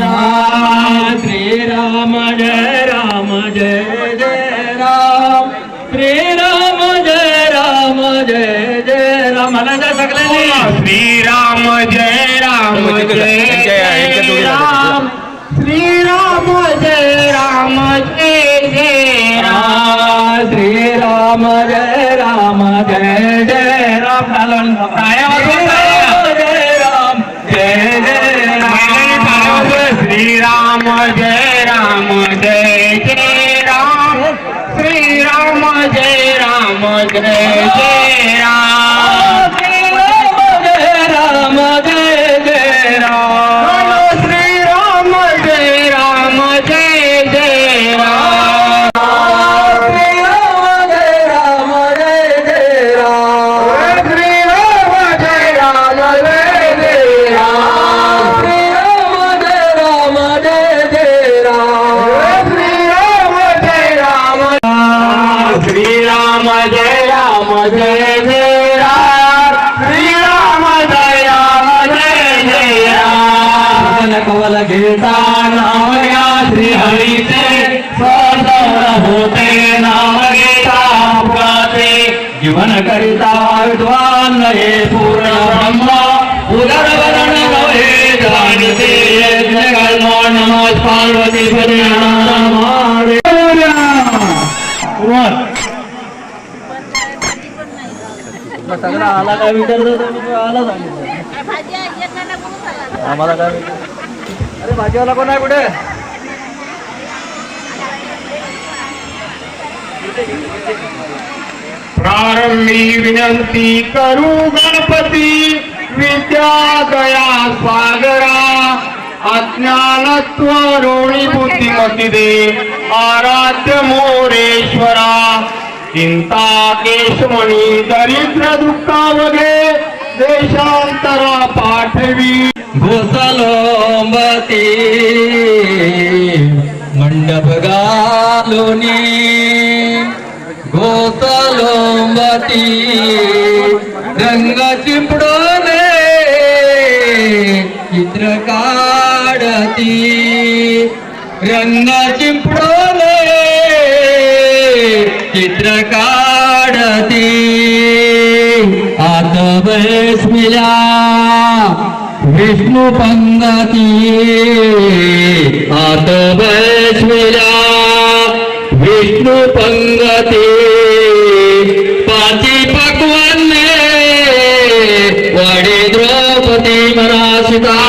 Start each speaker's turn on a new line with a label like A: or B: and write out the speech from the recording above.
A: राम श्रीराम जय राम जय जय राम श्रीराम जय राम जय जय राम मला त्या सगळ्यांनी
B: श्रीराम जय राम जय जय राम
A: श्रीराम जय राम जय जय राम कृष्ण श्री राम जय राम जय जय राम।
B: श्री राम जय राम जय जय राम।
A: कवल गिरता
B: नाम या श्री हरि से होते नाम गीता गाते
A: जीवन करिता विद्वान ये पूर्ण ब्रह्मा। उदरवरण गवे जानते जगल नमः पार्वती हरे One. सगळा आला काय विचारतो तो म्हणजे आला सांगितलं. आम्हाला काय अरे भाजीवाला कोण आहे कुठे?
B: प्रारंभी विनंती करू गणपती विद्या दया सागरा अज्ञानत्व रोणी बुद्धिमती दे आराध्य मोरेश्वरा. चिंता केशमणी दरिद्र दुःखा वगे देशांतरा पाठवी.
A: घोसलोंबती मंडप घालुनी घोसलोंबती रंग चिंपडोने चित्र काढती रंग चिंपडो बैसमिल्या विष्णु पंगती। आत बैसमिल्या विष्णु पंगती। पाची पकवन वडे द्रौपदी मरा सीता